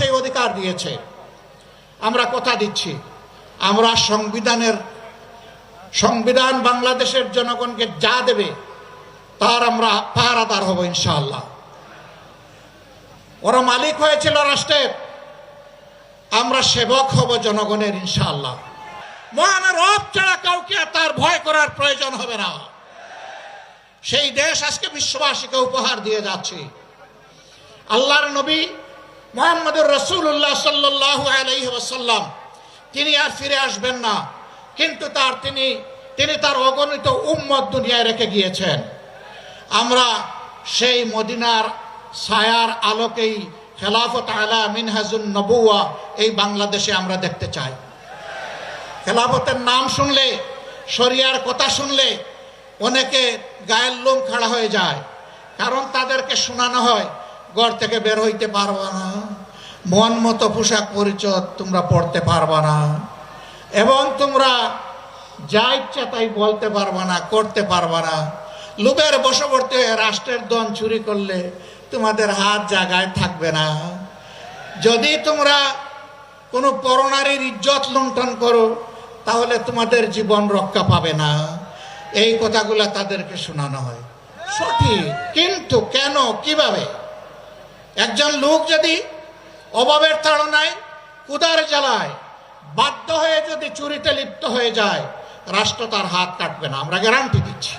সেই অধিকার দিয়েছে। আমরা কথা দিচ্ছি। আমরা সংবিধানের, সংবিধান বাংলাদেশের জনগণকে যা দেবে, তার আমরা পাহারাদার হব ইনশাআল্লাহ। ওরা মালিক হয়েছিল রাষ্ট্রের। আমরা সেবক হব জনগণের ইনশাআল্লাহ। মহান রব ছাড়া কাউকে তার ভয় করার প্রয়োজন হবে না। সেই দেশ আজকে বিশ্ববাসীকে উপহার দিয়ে যাচ্ছে। আল্লাহর নবী মোহাম্মদুর রসুল্লাহ সাল্লাহ আলাইহি ওয়াসাল্লাম। তিনি আর ফিরে আসবেন না। কিন্তু তার তিনি তিনি তার অগণিত উম্মত দুনিয়ায় রেখে গিয়েছেন। আমরা সেই মদিনার ছায়ার আলোকেই খেলাফত আলা মিনহাজুন নবুয়া এই বাংলাদেশে আমরা দেখতে চাই। খেলাফতের নাম শুনলে, শরিয়ার কথা শুনলে অনেকে গায়ের লোম খাড়া হয়ে যায়। কারণ তাদেরকে শোনানো হয়, ঘর থেকে বের হইতে পারবা না। মন মতো পোশাক পরিচয় তোমরা পড়তে পারবা না। এবং তোমরা যা ইচ্ছা তাই বলতে পারবা না, করতে পারবা না। লোভের বশবর্তী হয়ে রাষ্ট্রের দন চুরি করলে তোমাদের হাত জায়গায় থাকবে না। যদি তোমরা কোনো পরনারীর ইজ্জত লুণ্ঠন করো, তাহলে তোমাদের জীবন রক্ষা পাবে না। এই কথাগুলো তাদেরকে শোনানো হয়। সঠিক, কিন্তু কেন, কীভাবে? একজন লোক যদি অভাবের তাড়নায় কুদার জ্বালায়, বাধ্য হয়ে যদি চুরিতে লিপ্ত হয়ে যায়, রাষ্ট্র তার হাত কাটবে না। আমরা গ্যারান্টি দিচ্ছি।